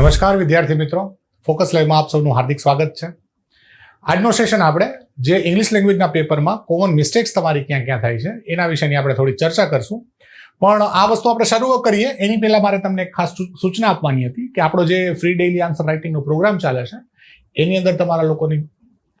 નમસ્કાર, વિદ્યાર્થી મિત્રો. ફોકસ લાઈવમાં આપ સૌનું હાર્દિક સ્વાગત છે. આજનો સેશન આપણે જે ઇંગ્લિશ લેંગ્વેજના પેપરમાં કોમન મિસ્ટેક્સ તમારી ક્યાં ક્યાં થાય છે, એના વિશેની આપણે થોડી ચર્ચા કરશું. પણ આ વસ્તુ આપણે શરૂ કરીએ. એની પહેલાં મારે તમને ખાસ સૂચના આપવાની હતી કે આપણો જે ફ્રી ડેઇલી આન્સર રાઇટિંગનો પ્રોગ્રામ ચાલે છે, એની અંદર તમારા લોકોની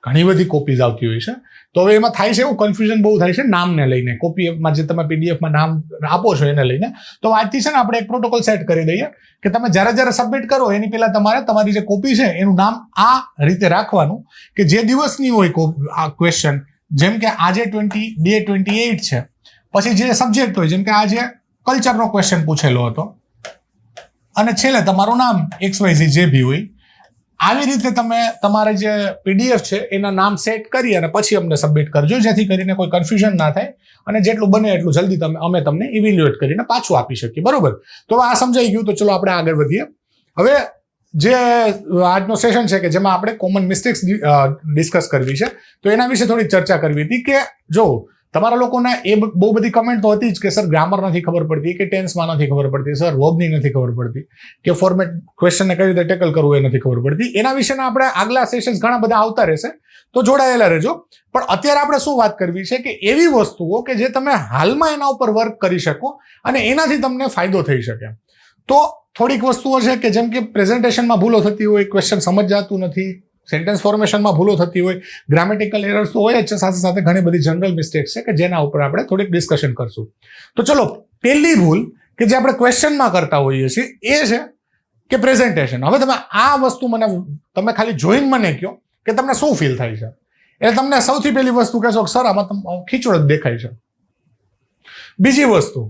ઘણી બધી કોપીઝ આવતી હોય છે. તો હવે એમાં થાય છે એવું કન્ફ્યુઝન બહુ થાય છે નામને લઈને. કોપીમાં જે તમે પીડીએફમાં નામ આપો છો એને લઈને. તો આજથી છે ને આપણે એક પ્રોટોકોલ સેટ કરી દઈએ કે તમે જ્યારે જ્યારે સબમિટ કરો, એની પહેલાં તમારે તમારી જે કોપી છે એનું નામ આ રીતે રાખવાનું કે જે દિવસની હોય આ ક્વેશ્ચન જેમ કે આજે ટ્વેન્ટી ડે ટ્વેન્ટી એઇટ છે. પછી જે સબ્જેક્ટ હોય, જેમ કે આજે કલ્ચરનો ક્વેશ્ચન પૂછેલો હતો. અને છેલ્લે તમારું નામ એક્સ વાય ઝી જે બી હોય આવી રીતે તમે તમારે જે પીડીએફ છે, એના નામ સેટ કરી અને પછી અમને સબમિટ કરજો, જેથી કરીને કોઈ કન્ફ્યુઝન ના થાય અને જેટલું બને એટલું જલ્દી તમે, અમે તમને ઇવેલ્યુએટ કરીને પાછું આપી શકીએ. બરોબર? તો આ સમજાઈ ગયું, તો ચલો આપણે આગળ વધીએ. હવે જે આજનો સેશન છે કે જેમાં આપણે કોમન મિસ્ટેક્સ ડિસ્કસ કરવી છે, તો એના વિશે થોડી ચર્ચા કરવી હતી કે જો તમારા લોકોને એ બહુ બધી કમેન્ટ તો હતી જ કે સર ગ્રામર નથી ખબર પડતી, કે ટેન્સમાં નથી ખબર પડતી સર વર્બની નથી ખબર પડતી, કે ફોર્મેટ ક્વેશ્ચનને કઈ રીતે ટેકલ કરવું એ નથી ખબર પડતી. એના વિશેના આપણે આગલા સેશન્સ ઘણા બધા આવતા રહેશે, તો જોડાયેલા રહેજો. પણ અત્યારે આપણે શું વાત કરવી છે કે એવી વસ્તુઓ કે જે તમે હાલમાં એના ઉપર વર્ક કરી શકો અને એનાથી તમને ફાયદો થઈ શકે. તો થોડીક વસ્તુઓ છે કે જેમ કે પ્રેઝન્ટેશનમાં ભૂલો થતી હોય ક્વેશ્ચન સમજ જાતું નથી સેન્ટેન્સ ફોર્મેશનમાં ભૂલો થતી હોય ગ્રામેટિકલ એરર્સ તો હોય જ છે, સાથે સાથે ઘણી બધી જનરલ મિસ્ટેક્સ છે કે જેના ઉપર આપણે થોડીક ડિસ્કશન કરશું. તો ચલો, પહેલી ભૂલ કે જે આપણે ક્વેશ્ચનમાં કરતા હોઈએ છીએ એ છે કે પ્રેઝન્ટેશન હવે તમે આ વસ્તુ મને, તમે ખાલી જોઈને મને કહો કે તમને શું ફીલ થાય છે. એટલે તમને સૌથી પહેલી વસ્તુ કહેશો સર, આમાં તમને ખીચડ જ દેખાય છે. બીજી વસ્તુ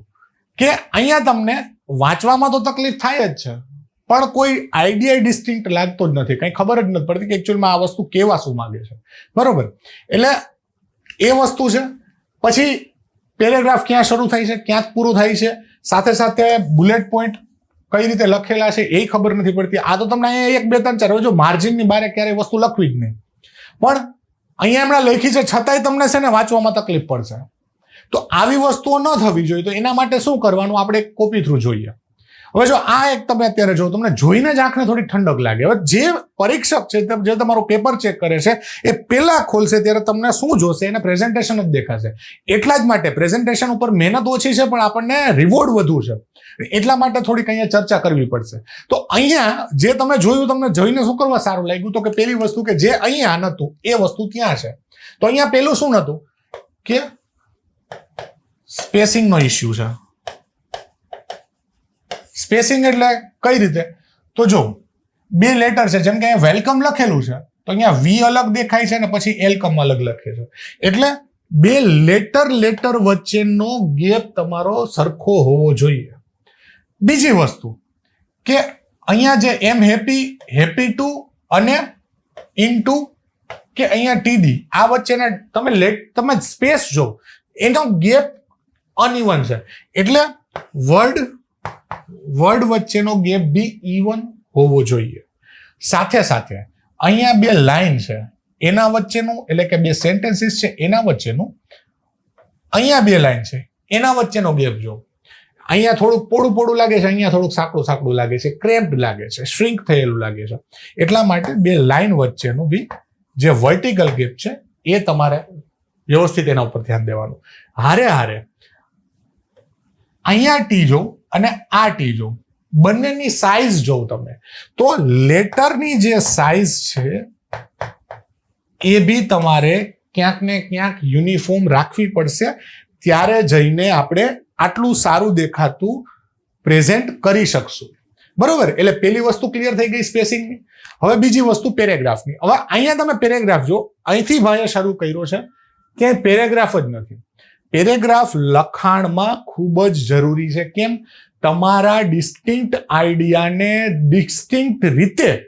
કે, અહીંયા તમને વાંચવામાં તો તકલીફ થાય જ છે. પણ કોઈ આઈડિયા ડિસ્ટિંક્ટ લાગતો જ નથી. કંઈ ખબર જ નથી પડતી કે એકચ્યુઅલમાં આ વસ્તુ કેવા શું માગે છે. બરોબર? એટલે એ વસ્તુ છે. પછી પેરેગ્રાફ ક્યાં શરૂ થાય છે, ક્યાં પૂરું થાય છે? સાથે સાથે બુલેટ પોઈન્ટ કઈ રીતે લખેલા છે એ ખબર નથી પડતી. આ તો તમને અહીંયા એક, બે, ત્રણ, ચાર જો માર્જિનની બારે ક્યારેય વસ્તુ લખવી જ નહીં. પણ અહીંયા એમણે લખી છે, છતાંય તમને છે ને વાંચવામાં તકલીફ પડશે. તો આવી વસ્તુઓ ન થવી જોઈએ. તો એના માટે શું કરવાનું? આપણે કોપી થ્રુ જોઈએ. હવે જો આ એક તમે અત્યારે જો તમને જોઈને જ આંખને થોડી ઠંડક લાગે. હવે જે પરીક્ષક છે જે તમારું પેપર ચેક કરે છે, એ પહેલાં ખોલશે ત્યારે તમને શું જોશે? એને પ્રેઝન્ટેશન જ દેખાશે. એટલા જ માટે પ્રેઝન્ટેશન ઉપર મહેનત ઓછી છે, પણ આપણને રિવોર્ડ વધુ છે. એટલા માટે થોડીક અહીંયા ચર્ચા કરવી પડશે. તો અહીંયા જે તમે જોયું, તમને જોઈને શું કરવા સારું લાગ્યું? તો કે પેલી વસ્તુ કે જે અહીંયા નહોતું, એ વસ્તુ ત્યાં છે? તો અહીંયા પેલું શું નહોતું? કે સ્પેસિંગનો ઇસ્યુ છે. સ્પેસિંગ એટલે કઈ રીતે? તો જો, બે લેટર છે, જેમ કે અહીંયા વેલકમ લખેલું છે, તો અહીંયા વી અલગ દેખાય છે ને પછી એલકમ અલગ લખે છે. એટલે બે લેટર લેટર વચ્ચેનો ગેપ તમારો સરખો હોવો જોઈએ. બીજી વસ્તુ કે અહીંયા જે એમ હેપી હેપી ટુ અને ઇન ટુ કે અહીંયા ટીડી આ વચ્ચેના તમે લેટ તમે સ્પેસ જો, એનો ગેપ અનઇવન છે. એટલે વર્ડ વર્ડ વચ્ચેનો ગેપ બી ઇવન હોવો જોઈએ. સાથે સાથે અહીંયા બે લાઈન છે. એના વચ્ચેનું એટલે કે બે સેન્ટેન્સીસ છે, એના વચ્ચેનું અહીંયા બે લાઈન છે, એના વચ્ચેનો ગેપ જો. અહીંયા થોડુંક પોડું પોડું લાગે છે, અહીંયા થોડુંક સાંકડું સાંકડું લાગે છે ક્રેમ્પ લાગે છે શ્રિંક થયેલું લાગે છે. એટલા માટે બે લાઈન વચ્ચેનું બી જે વર્ટિકલ ગેપ છે, એ તમારે વ્યવસ્થિત એના ઉપર ધ્યાન દેવાનું. હારે હારે, અહીંયા ટી જો અને આ ટી જો બંનેની સાઈઝ જોઉં તમે. તો લેટરની જે સાઈઝ છે, એ બી તમારે ક્યાંક ને ક્યાંક યુનિફોર્મ રાખવી પડશે. ત્યારે જઈને આપણે આટલું સારું દેખાતું પ્રેઝન્ટ કરી શકશું. બરોબર? એટલે પેલી વસ્તુ ક્લિયર થઈ ગઈ સ્પેસિંગની હવે બીજી વસ્તુ પેરેગ્રાફની હવે અહીંયા તમે પેરેગ્રાફ જો, અહીંથી ભાઈએ શરૂ કર્યો છે, ક્યાંય પેરેગ્રાફ જ નથી. પેરેગ્રાફ લખાણમાં ખૂબ જ જરૂરી છે. કેમ? તમારા ડિસ્ટિંક્ટ આઈડિયાને ડિસ્ટિંક્ટ રીતે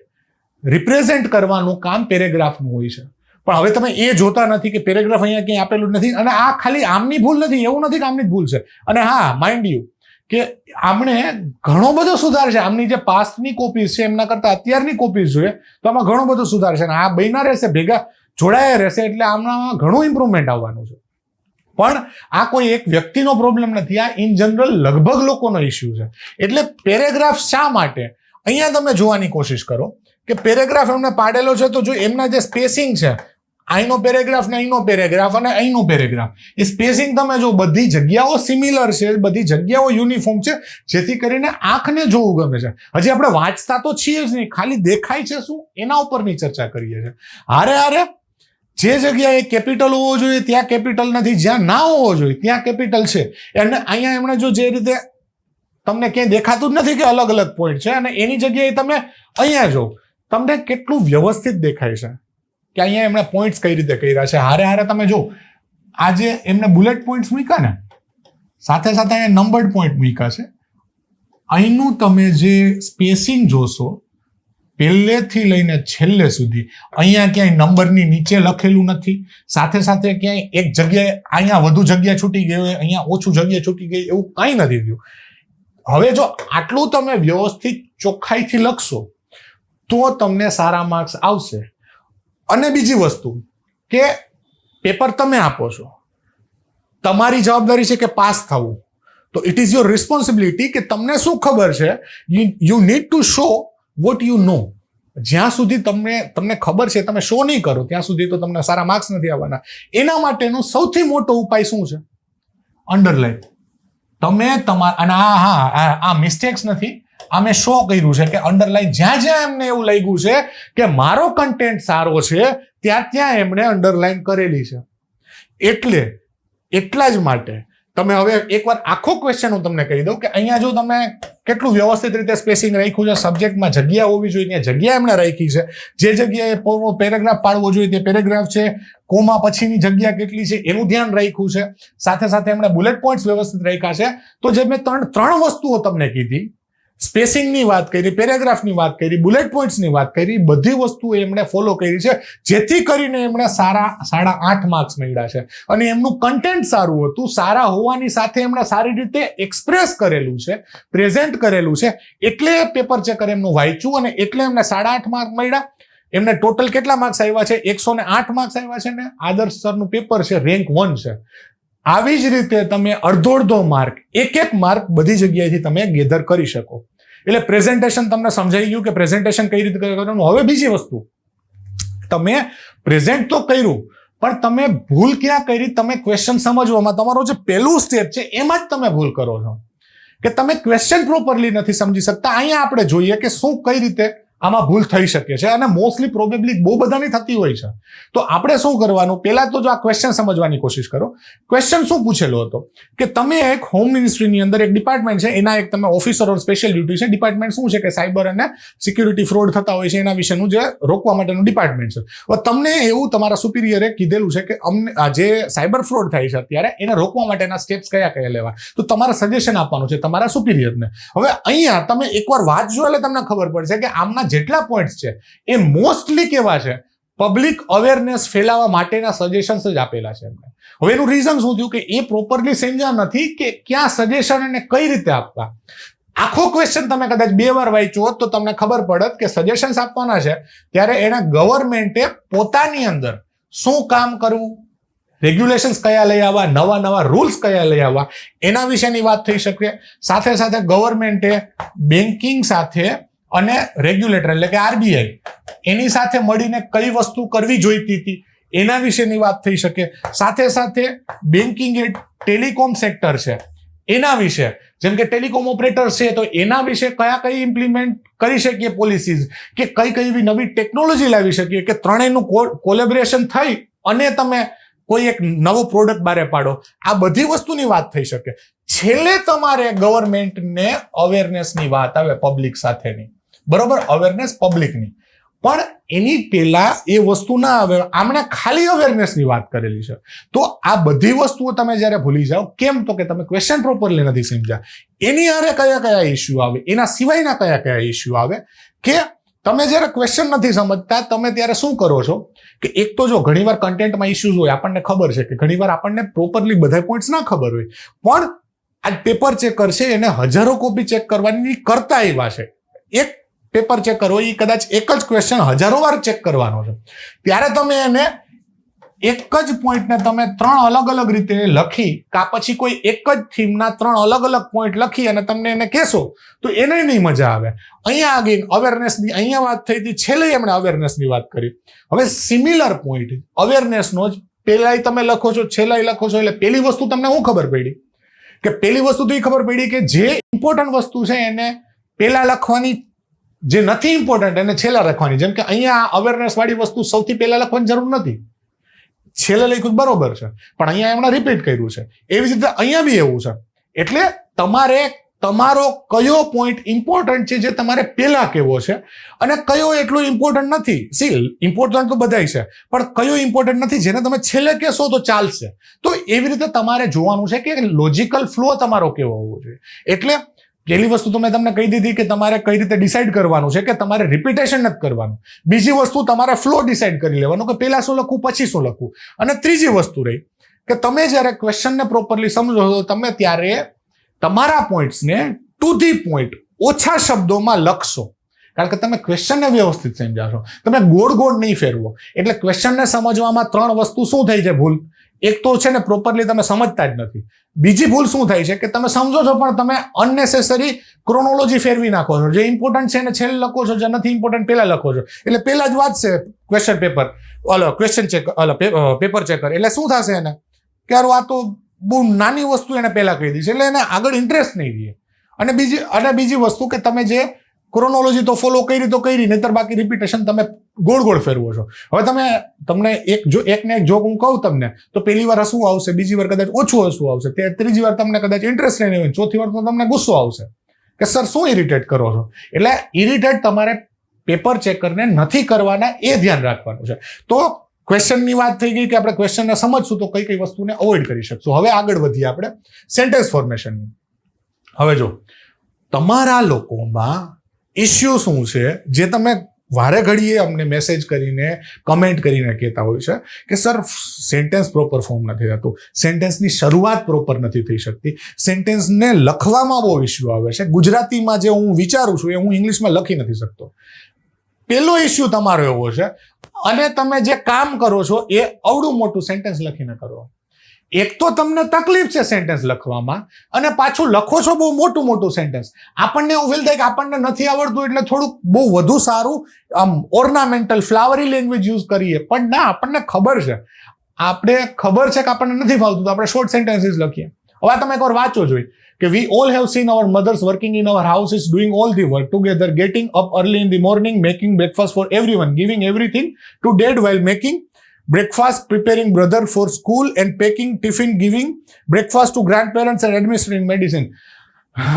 રિપ્રેઝેન્ટ કરવાનું કામ પેરેગ્રાફનું હોય છે. પણ હવે તમે એ જોતા નથી કે પેરેગ્રાફ અહીંયા ક્યાંય આપેલું નથી અને આ ખાલી આમની ભૂલ નથી, એવું નથી કે આમની ભૂલ છે. અને હા માઇન્ડ યુ કે આમણે ઘણો બધો સુધાર છે. આમની જે પાસ્ટની કોપીઝ છે, એમના કરતાં અત્યારની કોપીઝ જોઈએ, તો આમાં ઘણો બધો સુધાર છે. અને આ બન્યા રહેશે, ભેગા જોડાયા રહેશે, એટલે આમનામાં ઘણું ઇમ્પ્રુવમેન્ટ આવવાનું છે. પણ આ કોઈ એક વ્યક્તિનો પ્રોબ્લેમ નથી. આ ઇન જનરલ લગભગ લોકોનો ઇસ્યુ છે. એટલે પેરેગ્રાફ શા માટે? અહીંયા તમે જોવાની કોશિશ કરો કે પેરેગ્રાફ એમને પાડેલો છે તો જો એમના જે સ્પેસિંગ છે અહીંનો પેરેગ્રાફ ને અહીંનો પેરેગ્રાફ અને અહીંનો પેરેગ્રાફ એ સ્પેસિંગ તમે જો બધી જગ્યાઓ સિમિલર છે, બધી જગ્યાઓ યુનિફોર્મ છે, જેથી કરીને આંખને જોવું ગમે છે. હજી આપણે વાંચતા તો છીએ જ નહીં, ખાલી દેખાય છે શું? એના ઉપરની ચર્ચા કરીએ છીએ. હારે હારે જે જગ્યાએ કેપિટલ હોવો જોઈએ, ત્યાં કેપિટલ નથી, જ્યાં ના હોવો જોઈએ, ત્યાં કેપિટલ છે. અને અહીંયા એમણે જો જે રીતે તમને ક્યાંય દેખાતું જ નથી કે અલગ અલગ પોઈન્ટ છે, અને એની જગ્યાએ તમે અહીંયા જો, તમને કેટલું વ્યવસ્થિત દેખાય છે. કે અહીંયા એમણે પોઈન્ટ્સ કઈ રીતે કર્યા છે. હારે હારે તમે જો, આજે એમને બુલેટ પોઈન્ટ્સ મૂક્યા ને, સાથે સાથે અહીંયા નંબર્ડ પોઈન્ટ મૂક્યા છે. અહીંનું તમે જે સ્પેસિંગ જોશો પહેલેથી લઈને છેલ્લે સુધી અહીંયા ક્યાંય નંબરની નીચે લખેલું નથી. સાથે સાથે ક્યાંય એક જગ્યાએ અહીંયા વધુ જગ્યા છૂટી ગઈ હોય, અહીંયા ઓછું જગ્યા છૂટી ગઈ એવું કાંઈ નથી થયું. હવે જો આટલું તમે વ્યવસ્થિત ચોખ્ખાઈથી લખશો, તો તમને સારા માર્ક્સ આવશે. અને બીજી વસ્તુ કે પેપર તમે આપો છો. તમારી જવાબદારી છે કે પાસ થવું. તો ઇટ ઇઝ યોર રિસ્પોન્સિબિલિટી કે તમને શું ખબર છે? You need to show what you know જ્યાં સુધી તમને તમને ખબર છે, તમે શો નહીં કરો, ત્યાં સુધી તો તમને સારા માર્ક્સ નથી આવવાના. એના માટેનો સૌથી મોટો ઉપાય શું છે? અંડરલાઇન તમે તમારા, અને આ, હા, આ- મિસ્ટેક્સ નથી. આ મેં શો કર્યું છે કે અંડરલાઇન જ્યાં જ્યાં એમને એવું લાગ્યું છે કે મારો કન્ટેન્ટ સારો છે, ત્યાં ત્યાં એમણે અંડરલાઇન કરેલી છે. એટલે, એટલા જ માટે, તમે હવે એકવાર આખો ક્વેશ્ચન હું તમને કહી દઉં કે અહીંયા જો તમે કેટલું વ્યવસ્થિત રીતે સ્પેસિંગ રાખ્યું છે સબ્જેક્ટમાં જગ્યા હોવી જોઈએ, ત્યાં જગ્યા એમણે રાખી છે. જે જગ્યાએ પેરેગ્રાફ પાડવો જોઈએ તે પેરેગ્રાફ છે. કોમા પછીની જગ્યા કેટલી છે એનું ધ્યાન રાખ્યું છે. સાથે સાથે એમણે બુલેટ પોઈન્ટ્સ વ્યવસ્થિત રાખ્યા છે. તો જે મેં ત્રણ ત્રણ વસ્તુઓ તમને કીધી સ્પેસિંગની વાત કરી, પેરેગ્રાફની વાત કરી, બુલેટ પોઈન્ટ્સની વાત કરી, બધી વસ્તુઓ એમણે ફોલો કરી છે, જેથી કરીને એમણે સારા, સાડા આઠ માર્ક્સ મળ્યા છે. અને એમનું કન્ટેન્ટ સારું હતું, સારા હોવાની સાથે એમણે સારી રીતે એક્સપ્રેસ કરેલું છે પ્રેઝન્ટ કરેલું છે, એટલે પેપર ચેકર એમનું વાંચ્યું અને એટલે એમને સાડા આઠ માર્ક મળ્યા. એમને ટોટલ કેટલા માર્ક્સ આવ્યા છે? એકસો ને આઠ માર્ક્સ આવ્યા છે ને? આદર્શ સરનું પેપર છે રેન્ક વન છે. આવી જ રીતે તમે અડધો અડધો માર્ક એક એક માર્ક બધી જગ્યાએથી તમે ગેધર કરી શકો. એટલે પ્રેઝન્ટેશન તમને સમજાઈ ગયું કે પ્રેઝન્ટેશન કઈ રીતે કરવાનું? હવે બીજી વસ્તુ. તમે પ્રેઝન્ટ તો કર્યું, પણ તમે ભૂલ ક્યાં કરી? તમે ક્વેશ્ચન સમજવામાં તમારો જે પહેલું સ્ટેપ છે, એમાં જ તમે ભૂલ કરો છો. કે તમે ક્વેશ્ચન પ્રોપરલી નથી સમજી શકતા. અહીંયા આપણે જોઈએ કે શું કઈ રીતે આમાં ભૂલ થઈ શકે છે અને મોસ્ટલી પ્રોબેબલી બહુ બધાની થતી હોય છે. તો આપણે શું કરવાનું? પહેલા તો જો આ ક્વેશ્ચન સમજવાની કોશિશ કરો. ક્વેશ્ચન શું પૂછેલો હતો? કે તમે એક હોમ મિનિસ્ટ્રીની અંદર એક ડિપાર્ટમેન્ટ છે, એના એક તમે ઓફિસર ઓર સ્પેશિયલ ડ્યુટી છે. ડિપાર્ટમેન્ટ શું છે? કે સાયબર અને સિક્યુરિટી ફ્રોડ થતા હોય છે, એના વિશેનું જે રોકવા માટેનું ડિપાર્ટમેન્ટ છે. તમને એવું તમારા સુપિરિયરે કીધેલું છે કે અમને આ જે સાયબર ફ્રોડ થાય છે અત્યારે, એને રોકવા માટેના સ્ટેપ્સ કયા કયા લેવા? તો તમારે સજેશન આપવાનું છે તમારા સુપિરિયરને હવે અહીંયા તમે એકવાર વાંચજો એટલે તમને ખબર પડશે કે આમના જેટલા પોઈન્ટ્સ છે, એ મોસ્ટલી કેવા છે? પબ્લિક અવેરનેસ ફેલાવવા માટેના સજેશન્સ જ આપેલા છે એમને. હવે એનું રીઝન શું થયું? કે એ પ્રોપરલી સમજ્યા નથી કે ક્યાં સજેશન અને કઈ રીતે આપવા. આખો ક્વેશ્ચન તમે કદાચ બે વાર હોત તો તમને ખબર પડત કે સજેશન્સ આપવાના છે, ત્યારે એના ગવર્મેન્ટે પોતાની અંદર શું કામ કરવું? રેગ્યુલેશન્સ કયા લઈ આવવા? નવા નવા રૂલ્સ કયા લઈ આવવા? એના વિશેની વાત થઈ શકે. સાથે સાથે ગવર્મેન્ટે બેન્કિંગ સાથે અને રેગ્યુલેટર એટલે કે આરબીઆઈ એની સાથે મળીને કઈ વસ્તુ કરવી જોઈતી હતી, એના વિશેની વાત થઈ શકે. સાથે સાથે બેન્કિંગ એ ટેલિકોમ સેક્ટર છે. એના વિશે, જેમ કે ટેલિકોમ ઓપરેટર છે, તો એના વિશે કયા કઈ ઇમ્પ્લિમેન્ટ કરી શકીએ પોલિસીઝ કે કઈ કઈ એવી નવી ટેકનોલોજી લાવી શકીએ કે ત્રણેયનું કોલેબરેશન થઈ અને તમે કોઈ એક નવો પ્રોડક્ટ બારે પાડો? આ બધી વસ્તુની વાત થઈ શકે. છેલ્લે તમારે ગવર્મેન્ટને અવેરનેસની વાત આવે પબ્લિક સાથેની. બરોબર? અવેરનેસ પબ્લિકની પણ એની પહેલા એ વસ્તુ ના આવે. આમણે ખાલી અવેરનેસની વાત કરેલી છે. તો આ બધી વસ્તુઓ તમે જ્યારે ભૂલી જાઓ, કેમ તો કે તમે ક્વેશ્ચન પ્રોપરલી નથી સમજ્યા. એની હારે કયા કયા ઇસ્યુ આવે? એના સિવાયના કયા કયા ઇસ્યુ આવે? કે તમે જ્યારે ક્વેશ્ચન નથી સમજતા, તમે ત્યારે શું કરો છો? કે એક તો જો ઘણીવાર કન્ટેન્ટમાં ઇસ્યુઝ હોય, આપણને ખબર છે કે ઘણીવાર આપણને પ્રોપરલી બધા પોઈન્ટ્સ ના ખબર હોય. પણ આ પેપર ચેક કરશે, એને હજારો કોપી ચેક કરવાની કરતા એવા છે. એક પેપર ચેક કરો એ કદાચ એક જ ક્વેશ્ચન હજારો વાર ચેક કરવાનો છે. ત્યારે તમે એને એક જ પોઈન્ટને તમે ત્રણ અલગ અલગ રીતે લખી, કા પછી કોઈ એક જ થીમના ત્રણ અલગ અલગ પોઈન્ટ લખી અને તમને એને કહેશો, તો એને નહીં મજા આવે. અહીંયા આગળ અવેરનેસની અહીંયા વાત થઈ હતી, છેલ્લે એમણે અવેરનેસની વાત કરી. હવે સિમિલર પોઈન્ટ અવેરનેસનો જ પહેલાંય તમે લખો છો, છેલ્લાય લખો છો, એટલે પેલી વસ્તુ તમને શું ખબર પડી? કે પેલી વસ્તુ તો એ ખબર પડી કે જે ઇમ્પોર્ટન્ટ વસ્તુ છે એને પહેલાં લખવાની જે નથી ઇમ્પોર્ટન્ટ એને છેલ્લા રાખવાની. જેમ કે અહીંયા અવેરનેસ વાળી વસ્તુ સૌથી પહેલા લખવાની જરૂર નથી. છેલ્લે લખ્યું બરોબર છે. પણ અહીંયા એમણે રિપીટ કર્યું છે. એવી જ રીતે અહીંયા બી એવું છે. એટલે તમારે તમારો કયો પોઈન્ટ ઇમ્પોર્ટન્ટ છે જે તમારે પહેલા કહેવો છે અને કયો એટલું ઇમ્પોર્ટન્ટ નથી. સી ઇમ્પોર્ટન્ટ તો બધાય છે. પણ કયો ઇમ્પોર્ટન્ટ નથી જેને તમે છેલ્લે કહેશો તો ચાલશે. તો એવી રીતે તમારે જોવાનું છે કે લોજિકલ ફ્લો તમારો કેવો હોવો જોઈએ. એટલે પહેલી વસ્તુ તો મેં તમને કહી દીધી કે તમારે કઈ રીતે ડિસાઈડ કરવાનું છે કે તમારે રિપીટેશન નથી કરવાનું. બીજી વસ્તુ તમારે ફ્લો ડિસાઈડ કરી લેવાનું કે પહેલા શું લખવું, પછી શું લખવું. અને ત્રીજી વસ્તુ રહી કે તમે જ્યારે ક્વેશ્ચનને પ્રોપરલી સમજો છો, તમે ત્યારે તમારા પોઈન્ટ્સને ટુ ધી પોઈન્ટ ઓછા શબ્દોમાં લખશો. કારણ કે તમે ક્વેશ્ચનને વ્યવસ્થિત સમજાશો તમે ગોળ ગોળ નહીં ફેરવો. એટલે ક્વેશ્ચનને સમજવામાં ત્રણ વસ્તુ શું થઈ છે ભૂલ? એક તો છે ને પ્રોપરલી તમે સમજતા જ નથી. બીજી ભૂલ શું થાય છે કે તમે સમજો છો, પણ તમે અનનેસેસરી ક્રોનોલોજી ફેરવી નાખો છો. જે ઇમ્પોર્ટન્ટ છે એને છેલ્લે લખો છો, જે નથી ઇમ્પોર્ટન્ટ પહેલા લખો છો. એટલે પહેલા જ વાત છે question paper allow question check allow paper checker એટલે શું થશે એને? કે આ તો બહુ નાની વસ્તુ એને પહેલાં કહી દીધી છે એટલે એને આગળ ઇન્ટરેસ્ટ નહીં રહે. અને બીજી અને બીજી વસ્તુ કે તમે જે ક્રોનોલોજી તો ફોલો કરી તો કરી, નહીતર બાકી રિપીટેશન તમે ગોળ ગોળ ફેરવો છો. હવે તમે, તમને એક જો, એકને એક જોક હું કહું તમને, તો પહેલી વાર હસવું આવશે? બીજી વાર કદાચ ઓછું હસવું આવશે? તે ત્રીજી વાર તમને કદાચ ઇન્ટરેસ્ટ નહીં હોય ચોથી વાર તો તમને ગુસ્સો આવશે. કે સર, શું ઇરિટેટ કરો છો? એટલે ઇરિટેટ તમારે પેપર ચેકરને નથી કરવાના એ ધ્યાન રાખવાનું છે. તો ક્વેશ્ચનની વાત થઈ ગઈ કે આપણે ક્વેશ્ચનને સમજશું, તો કઈ કઈ વસ્તુને અવોઇડ કરી શકશું. હવે આગળ વધીએ આપણે સેન્ટેન્સ ફોર્મેશનની હવે જો, તમારા લોકોમાં ઇસ્યુ શું છે? જે તમે વારે ઘડીએ અમને મેસેજ કરીને કમેન્ટ કરીને કહેતા હોય છે કે સર સેન્ટેન્સ પ્રોપર ફોર્મ નથી થતું. સેન્ટેન્સની શરૂઆત પ્રોપર નથી થઈ શકતી. સેન્ટેન્સને લખવામાં બહુ ઇસ્યુ આવે છે. ગુજરાતીમાં જે હું વિચારું છું, એ હું ઇંગ્લિશમાં લખી નથી શકતો. પેલો ઇસ્યુ તમારો એવો છે, અને તમે જે કામ કરો છો, એ અવડું મોટું સેન્ટેન્સ લખીને કરો. એક તો તમને તકલીફ છે સેન્ટેન્સ લખવામાં અને પાછું લખો છો બહુ મોટું મોટું સેન્ટેન્સ આપણને એવું ફીલ થાય કે આપણને નથી આવડતું એટલે થોડુંક બહુ વધુ સારું, આમ ઓર્નામેન્ટલ ફ્લાવરી લેંગ્વેજ યુઝ કરીએ. પણ ના, આપણને ખબર છે. આપણે ખબર છે કે આપણને નથી ફાવતું, તો આપણે શોર્ટ સેન્ટેન્સીસ લખીએ. હવે તમે એકવાર વાંચો જોઈ, કે we all have seen our mothers working in our house is doing all the work together getting up early in the morning making breakfast for everyone giving everything to dad well making breakfast preparing brother for school and packing, tiffin giving, breakfast to grandparents and administering medicine.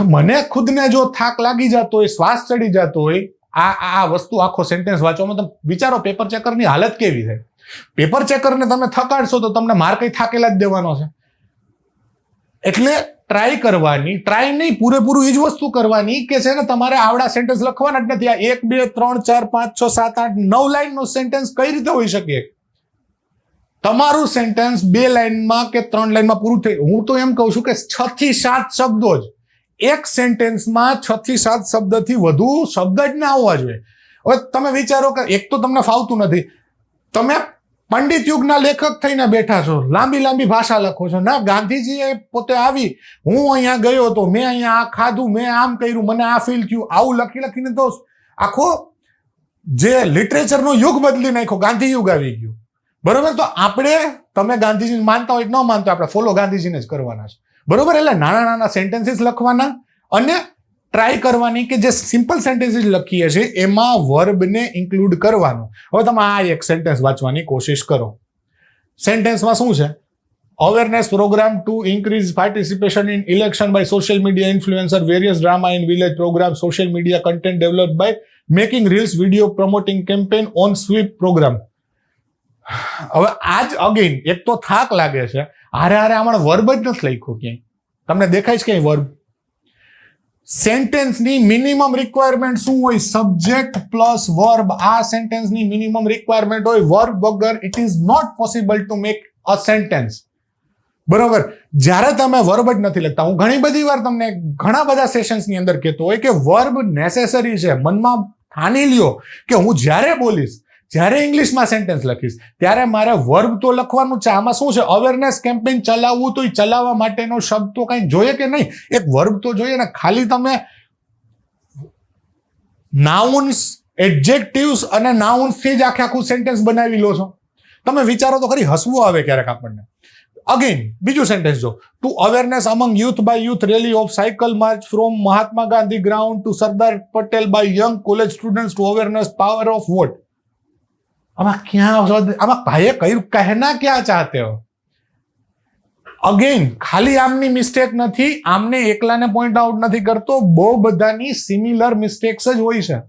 મને ખુદને જો થાક લાગી જતો હોય, શ્વાસ ચડી જતો હોય, આ આ વસ્તુ આખો સેન્ટેન્સ વાંચવામાં તમે વિચારો પેપર ચેકરની હાલત કેવી છે? પેપર ચેકરને તમે થકાડશો તો તમને માર્ક થાકેલા જ દેવાનો છે. એટલે ટ્રાય કરવાની ટ્રાય નહીં, પૂરેપૂરું એ જ વસ્તુ કરવાની કે છે ને તમારે આવડા સેન્ટેન્સ લખવાના જ નથી. આ એક, બે, ત્રણ, ચાર, પાંચ, છ, સાત, આઠ, નવ લાઈનનો સેન્ટેન્સ કઈ રીતે હોઈ શકે? તમારું સેન્ટેન્સ બે લાઈનમાં કે ત્રણ લાઈનમાં પૂરું થઈ હું તો એમ કહું છું કે છ થી સાત શબ્દો જ. એક સેન્ટેન્સમાં છ થી સાત શબ્દથી વધુ શબ્દ જ ના હોવા જોઈએ. હવે તમે વિચારો કે એક તો તમને ફાવતું નથી. તમે પંડિત યુગના લેખક થઈને બેઠા છો, લાંબી લાંબી ભાષા લખો છો. ના, ગાંધીજીએ પોતે આવી, હું અહીંયા ગયો હતો મેં અહીંયા આ ખાધું, મેં આમ કર્યું, મને આ ફીલ થયું, આવું લખી લખીને તો આખો જે લિટરેચરનો યુગ બદલી નાખ્યો, ગાંધી યુગ આવી ગયું. બરોબર? તો આપણે, તમે ગાંધીજી માનતા હોય ન માનતા આપણે ફોલો ગાંધીજીને જ કરવાના છે. બરોબર? એટલે નાના નાના સેન્ટેન્સીસ લખવાના અને ટ્રાય કરવાની કે જે સિમ્પલ સેન્ટેન્સીસ લખીએ છીએ, એમાં વર્બને ઇન્ક્લુડ કરવાનું. હવે તમે આ એક સેન્ટેન્સ વાંચવાની કોશિશ કરો. સેન્ટેન્સમાં શું છે? Awareness program to increase participation in election by social media influencer various drama in village program social media content develop by making reels video promoting campaign on SVEEP program હવે આજ અગેન એક તો થાક લાગે છે. હારે હારે આમાં વર્બ જ નથી લખ્યું ક્યાંય. તમને દેખાય છે ક્યાંય વર્બ સેન્ટેન્સની મિનિમમ રિક્વાયરમેન્ટ શું હોય? સબ્જેક્ટ પ્લસ વર્બ આ સેન્ટેન્સની મિનિમમ રિક્વાયરમેન્ટ હોય. વર્બ વગર it is not possible to make a sentence બરોબર? જ્યારે તમે વર્બ જ નથી લખતા, હું ઘણી બધી વાર તમને ઘણા બધા સેશન્સની અંદર કહેતો હોય કે વર્બ નેસેસરી છે. મનમાં ઠાની લ્યો કે હું જ્યારે બોલીશ જ્યારે ઇંગ્લિશમાં સેન્ટેન્સ લખીશ, ત્યારે મારે વર્બ તો લખવાનું છે. આમાં શું છે? અવેરનેસ કેમ્પેઇન ચલાવવું તો એ ચલાવવા માટેનો શબ્દ તો કંઈ જોઈએ કે નહીં? એક વર્બ તો જોઈએ ને, ખાલી તમે નાઉન્સ એડજેક્ટિવ્સ અને નાઉન્સથી જ આખે આખું સેન્ટેન્સ બનાવી લો છો. તમે વિચારો તો ખરી, હસવું આવે ક્યારેક આપણને. અગેન બીજું સેન્ટેન્સ જો. To awareness among youth by youth rally of cycle march from Mahatma Gandhi ground to Sardar Patel by young college students to awareness power of vote આમાં ક્યાં આમાં ભાઈએ કહ્યું કહેના ક્યાં ચાહતે હો અગેન ખાલી આમની મિસ્ટેક નથી આમને એકલાને પોઈન્ટ આઉટ નથી કરતો બહુ બધાની સિમિલર મિસ્ટેક્સ જ હોય છે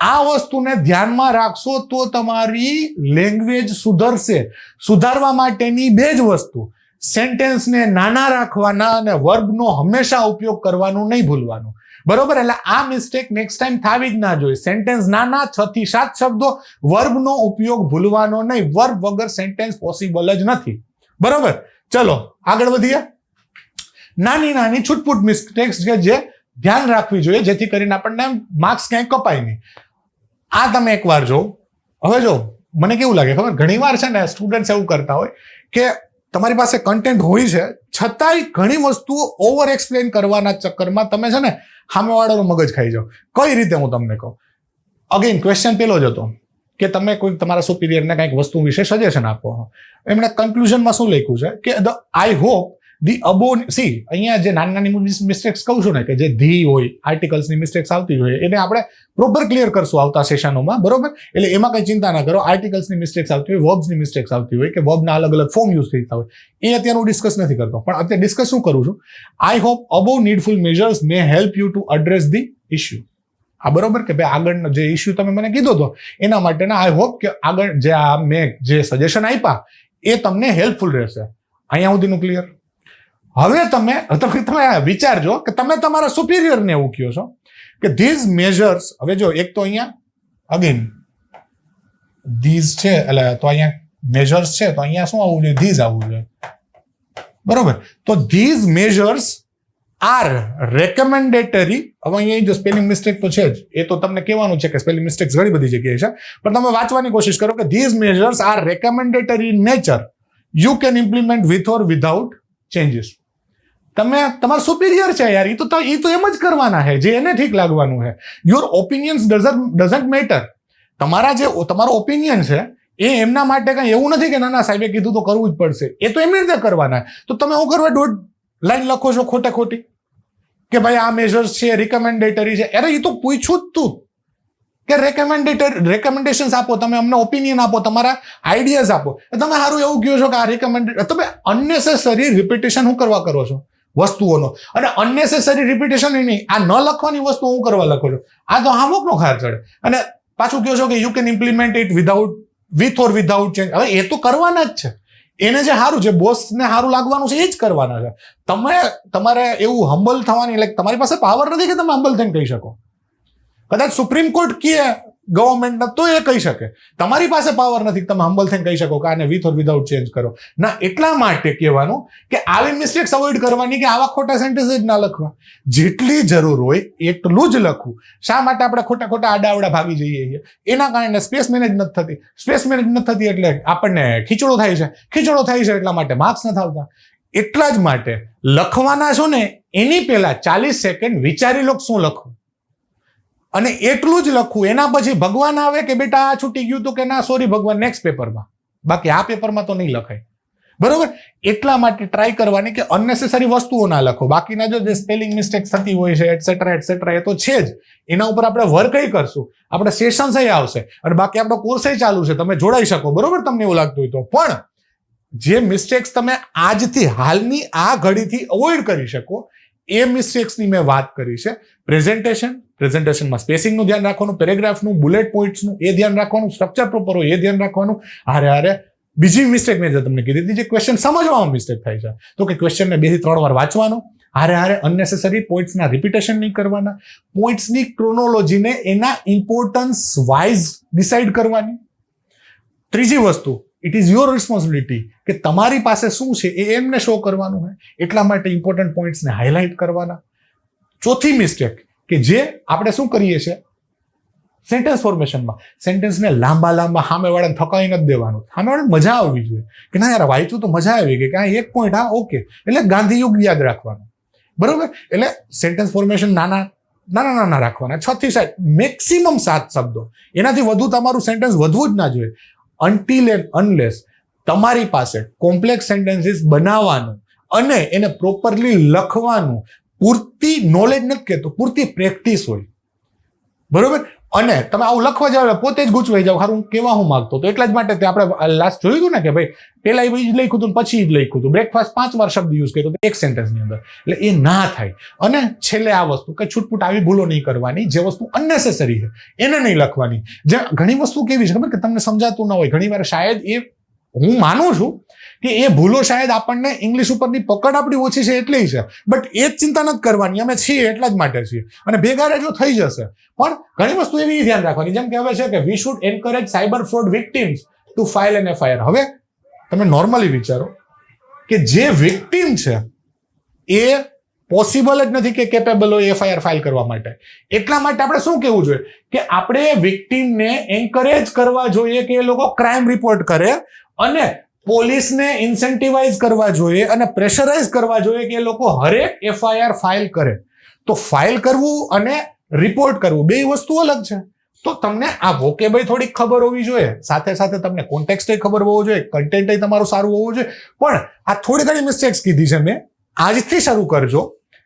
આ વસ્તુને ધ્યાનમાં રાખશો તો તમારી લેંગ્વેજ સુધરશે સુધારવા માટેની બે જ વસ્તુ સેન્ટેન્સને નાના રાખવાના અને વર્ગનો હંમેશા ઉપયોગ કરવાનું નહીં ભૂલવાનું બરોબર? એટલે આ મિસ્ટેક નેક્સ્ટ ટાઈમ થાવી જ ના જોઈએ. સેન્ટેન્સ નાના છ થી સાત શબ્દો વર્બનો ઉપયોગ ભૂલવાનો નહીં. વર્બ વગર સેન્ટેન્સ પોસિબલ જ નથી. બરોબર? ચલો, આગળ વધીએ. નાની નાની છૂટપૂટ મિસ્ટેક્સ કે જે ધ્યાન રાખવી જોઈએ, જેથી કરીને આપણને માર્ક્સ ક્યાંય કપાય નહીં. આ તમે એકવાર જો હવે જો મને કેવું લાગે ખબર? ઘણી વાર છે ને સ્ટુડન્ટ્સ એવું કરતા હોય કે તમારી પાસે કન્ટેન્ટ હોય છે, છતાંય ઘણી વસ્તુઓ ઓવર એક્સપ્લેન કરવાના ચક્કરમાં તમે છે ને સામેવાળાનો મગજ ખાઈ જાઓ. કઈ રીતે હું તમને કહું? અગેન ક્વેશ્ચન પેલો જ હતો કે તમે કોઈ તમારા સુપિરિયરને કંઈક વસ્તુ વિશે સજેશન આપો. એમણે કન્ક્લુઝનમાં શું લખ્યું છે કે the I hope the above see અહીંયા જે નાની નાની મિસ્ટેક્સ કહું છું ને, કે જે ધી હોય આર્ટિકલ્સની મિસ્ટેક્સ આવતી હોય, એને આપણે પ્રોપર ક્લિયર કરશું આવતા સેશનોમાં બરોબર? એટલે એમાં કંઈ ચિંતા ના કરો આર્ટિકલ્સની મિસ્ટેક્સ આવતી હોય વર્બ્સની મિસ્ટેક્સ આવતી હોય, કે વર્બના અલગ અલગ ફોર્મ યુઝ થતા હોય, એ અત્યારે હું ડિસ્કસ નથી કરતો. પણ અત્યારે ડિસ્કસ શું કરું છું? I hope above needful measures may help you to address the issue આ બરોબર? કે ભાઈ આગળનો જે ઇસ્યુ તમે મને કીધો હતો એના માટેના આઈ હોપ કે આગળ જે આ મેં જે સજેશન આપ્યા, એ તમને હેલ્પફુલ રહેશે. અહીંયા સુધીનું ક્લિયર હવે તમે તમે વિચારજો કે તમે તમારા સુપિરિયરને એવું કહો છો કે ધીઝ મેજર્સ હવે જો એક તો અહીંયા અગેન ધીઝ છે, એટલે તો અહીંયા મેજર્સ છે, તો અહીંયા શું આવવું જોઈએ? ધીઝ આવવું જોઈએ. બરોબર? તો ધીઝ મેજર્સ આર રેકમેન્ડેટરી હવે અહીંયા જો સ્પેલિંગ મિસ્ટેક તો છે જ. એ તો તમને કહેવાનું છે કે સ્પેલિંગ મિસ્ટેક્સ ઘણી બધી જગ્યાએ છે. પણ તમે વાંચવાની કોશિશ કરો કે these measures are recommendatory nature you can implement with or without changes તમે તમારા સુપિરિયર છે યાર. એ તો એ તો એમ જ કરવાના છે, જે એને ઠીક લાગવાનું છે. Your opinions doesn't doesn't matter તમારા જે તમારો ઓપિનિયન છે, એ એમના માટે કાંઈ એવું નથી કે ના ના, સાહેબે કીધું તો કરવું જ પડશે. એ તો એમની રીતે કરવાના તો તમે શું કરવા દોઢ લાઈન લખો છો ખોટે ખોટી? કે ભાઈ આ મેજર્સ છે રિકમેન્ડેટરી છે. અરે એ તો પૂછ્યું જ તું. કે રેકમેન્ડેટર રેકમેન્ડેશન્સ આપો, તમે અમને ઓપિનિયન આપો, તમારા આઈડિયાઝ આપો. તમે સારું એવું કહો છો કે આ રેકમેન્ડેડ તમે અનનેસેસરી રિપીટેશન હું કરવા કરો છો? વસ્તુઓનો. અને અનનેસેસરી રિપીટેશન નહીં. આ ન લખવાની વસ્તુ હું કરવા લખો છો. આ તો હામોકનો ખાર ચડે. અને પાછું કહો છો કે you can implement it without with or without change હવે એ તો કરવાના જ છે. એને જે સારું છે, બોસને સારું લાગવાનું છે, એ જ કરવાના છે. તમે, તમારે એવું હમ્બલ થવાની લાઈક તમારી પાસે પાવર નથી કે તમે હમ્બલ થઈને કહી શકો? કદાચ સુપ્રીમ કોર્ટ કહે ગવર્મેન્ટ તો એ કહી શકે. તમારી પાસે પાવર નથી, તમે હંબલ થઈને કહી શકો કે આને વિથ ઓર વિધાઉટ ચેન્જ કરો. ના, એટલા માટે કહેવાનું કે આવી મિસ્ટેક્સ અવોઇડ કરવાની કે આવા ખોટા સેન્ટેન્સ જ ના લખવા. જેટલી જરૂર હોય, એટલું જ લખવું. શા માટે આપણે ખોટા ખોટા આડાવડા ભાગી જઈએ છીએ? એના કારણે સ્પેસ મેનેજ નથી થતી. સ્પેસ મેનેજ નથી થતી એટલે આપણને ખીચડો થાય છે. ખીચડો થાય છે એટલા માટે માર્ક્સ નથી આવતા. એટલા જ માટે લખવાના છો ને, એની પહેલા ચાલીસ સેકન્ડ વિચારી લો શું લખવું? અને એટલું જ લખવું એના પછી ભગવાન આવે કે બેટા આ છૂટી ગયું તો કે ના સોરી ભગવાન નેક્સ્ટ પેપરમાં બાકી આ પેપરમાં તો નહીં લખાય. બરોબર? એટલા માટે ટ્રાય કરવાની કે અનનેસેસરી વસ્તુઓ ના લખો. બાકીના જો જે સ્પેલિંગ મિસ્ટેક થતી હોય છે એટસેટ્રા એટસેટ્રા એ તો છે જ. એના ઉપર આપણે વર્ક કરશું? આપણે સેશન્સ આવશે. અને બાકી આપણો કોર્સ ચાલુ છે. તમે જોડાઈ શકો. બરોબર? તમને એવું લાગતું હોય તો. પણ, જે મિસ્ટેક્સ તમે આજથી, હાલની આ ઘડીથી અવોઇડ કરી શકો એ મિસ્ટેક્સની મેં વાત કરી છે. પ્રેઝન્ટેશન પ્રેઝન્ટેશનમાં સ્પેસિંગનું ધ્યાન રાખવાનું પેરેગ્રાફનું બુલેટ પોઈન્ટ્સનું એ ધ્યાન રાખવાનું સ્ટ્રક્ચર પ્રોપર હોય એ ધ્યાન રાખવાનું. હારે હારે, બીજી મિસ્ટેક મેં જે તમને કીધી હતી જે ક્વેશ્ચન સમજવામાં મિસ્ટેક થાય છે. તો કે ક્વેશ્ચનને બેથી ત્રણ વાર વાંચવાનો, હારે હારે અનનેસેસરી પોઈન્ટ્સના રિપીટેશન નહીં કરવાના. પોઈન્ટ્સની ક્રોનોલોજીને એના ઇમ્પોર્ટન્સ વાઇઝ ડિસાઇડ કરવાની. ત્રીજી વસ્તુ ઇટ ઇઝ યોર રિસ્પોન્સિબિલિટી કે તમારી પાસે શું છે, એ એમને શો કરવાનું હોય. એટલા માટે ઇમ્પોર્ટન્ટ પોઈન્ટ્સને હાઇલાઇટ કરવાના. ચોથી મિસ્ટેક કે જે આપણે શું કરીએ છીએ? સેન્ટેન્સ ફોર્મેશનમાં સેન્ટેન્સને લાંબા લાંબા સામેવાળાને થકાઈ નથી દેવાનું. સામેવાળાને મજા આવવી જોઈએ. કે ના યાર, વાંચ્યું તો મજા આવી ગઈ. કે આ એક પોઈન્ટ હા ઓકે એટલે ગાંધીયુગ યાદ રાખવાનું. બરોબર? એટલે સેન્ટેન્સ ફોર્મેશન નાના નાના નાના રાખવાના. છ થી સાત મેક્સિમમ સાત શબ્દો. એનાથી વધુ તમારું સેન્ટેન્સ વધવું જ ના જોઈએ. અનટિલ એન્ડ અનલેસ તમારી પાસે કોમ્પ્લેક્સ સેન્ટેન્સીસ બનાવવાનું અને એને પ્રોપરલી લખવાનું પૂરતી નોલેજ નથી કહેતો પૂરતી પ્રેક્ટિસ હોય. બરોબર? અને તમે આવું લખવા જાવ પોતે જ ગૂંચવાઈ જાવ ખરું? કેવા હું માંગતો? તો એટલા જ માટે તે આપણે લાસ્ટ જોયું હતું ને કે ભાઈ, પેલા એ જ લખ્યું હતું પછી જ લખ્યું હતું. બ્રેકફાસ્ટ પાંચ વાર શબ્દ યુઝ કર્યો એક સેન્ટેન્સની અંદર. એટલે એ ના થાય. અને છેલ્લે આ વસ્તુ કે છૂટપૂટ આવી ભૂલો નહીં કરવાની. જે વસ્તુ અનનેસેસરી છે, એને નહીં લખવાની. જે ઘણી વસ્તુ કેવી છે ખબર કે તમને સમજાતું ના હોય. ઘણી વાર શાયદ એ હું માનું છું કે એ ભૂલો શાયદ આપણને ઇંગ્લિશ ઉપરની પકડ આપણી ઓછી છે એટલી છે. બટ એ જ ચિંતા નથી કરવાની. અમે છીએ એટલા જ માટે છીએ. અને ભેગા રહેજો થઈ જશે. પણ ઘણી વસ્તુ એવી ધ્યાન રાખવાની. જેમ કે હવે છે કે we should encourage cyber fraud victims to file an FIR હવે તમે નોર્મલી વિચારો કે જે વિક્ટિમ છે, એ પોસિબલ જ નથી કે કેપેબલ હોય એફઆઈઆર ફાઇલ કરવા માટે. એટલા માટે આપણે શું કહેવું જોઈએ? કે આપણે વિક્ટિમને એન્કરેજ કરવા જોઈએ કે એ લોકો ક્રાઇમ રિપોર્ટ કરે અને પોલીસને ઇન્સેન્ટિવાઇઝ કરવા જોઈએ અને પ્રેશરાઇઝ કરવા જોઈએ કે એ લોકો હરેક એફઆઈઆર ફાઇલ કરે. તો ફાઇલ કરવું અને રિપોર્ટ કરવું બે વસ્તુ અલગ છે. તો તમને આ વોકેબલ થોડીક ખબર હોવી જોઈએ. સાથે સાથે તમને કોન્ટેક્સ્ટ ખબર હોવો જોઈએ કન્ટેન્ટ તમારું સારું હોવું જોઈએ. પણ આ થોડી ઘણી મિસ્ટેક્સ કીધી છે મેં. આજથી શરૂ કરજો.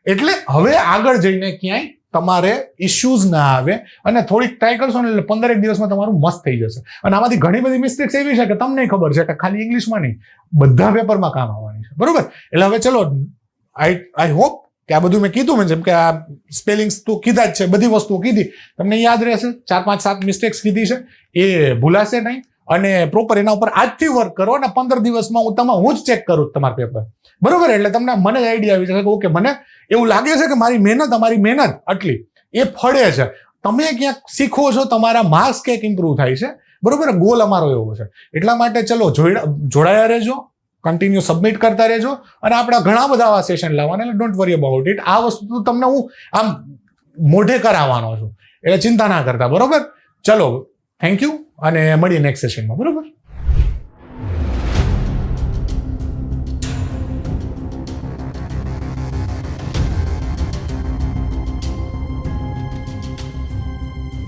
એટલે હવે આગળ જઈને ક્યાંય તમારે ઇશ્યુઝ ના આવે અને થોડીક ટ્રાય કરશો ને એટલે પંદરેક દિવસમાં તમારું મસ્ત થઈ જશે. અને આમાંથી ઘણી બધી મિસ્ટેક્સ એવી છે કે તમને ખબર છે કે ખાલી ઇંગ્લિશમાં નહીં, બધા પેપરમાં કામ આવવાની છે. બરોબર? એટલે હવે ચલો આઈ આઈ હોપ કે આ બધું મેં કીધું મેં જેમ કે આ સ્પેલિંગ્સ તો કીધા જ છે, બધી વસ્તુઓ કીધી. તમને યાદ રહેશે, ચાર પાંચ સાત મિસ્ટેક્સ કીધી છે. એ ભૂલાશે નહીં. અને પ્રોપર એના ઉપર આજથી વર્ક કરો અને પંદર દિવસમાં હું તમારે હું જ ચેક કરું તમારું પેપર બરોબર? એટલે તમને મને જ આઈડિયા આવી જશે કે ઓકે મને એવું લાગે છે કે મારી મહેનત, અમારી મહેનત આટલી, એ ફળે છે. તમે ક્યાંક શીખો છો, તમારા માર્ક્સ ક્યાંક ઇમ્પ્રુવ થાય છે. બરોબર? ગોલ અમારો એવો છે. એટલા માટે ચલો જોડા- જોડાયા રહેજો કન્ટિન્યુ સબમિટ કરતા રહેજો અને આપણા ઘણા બધા આવા સેશન લાવવાના, એટલે ડોન્ટ વરી અબાઉટ ઇટ આ વસ્તુ તમને હું આમ મોઢે કરાવવાનો છું. એટલે ચિંતા ના કરતા. બરોબર? ચલો થેન્ક યુ અને મળીએ નેક્સ્ટ સેશનમાં બરોબર?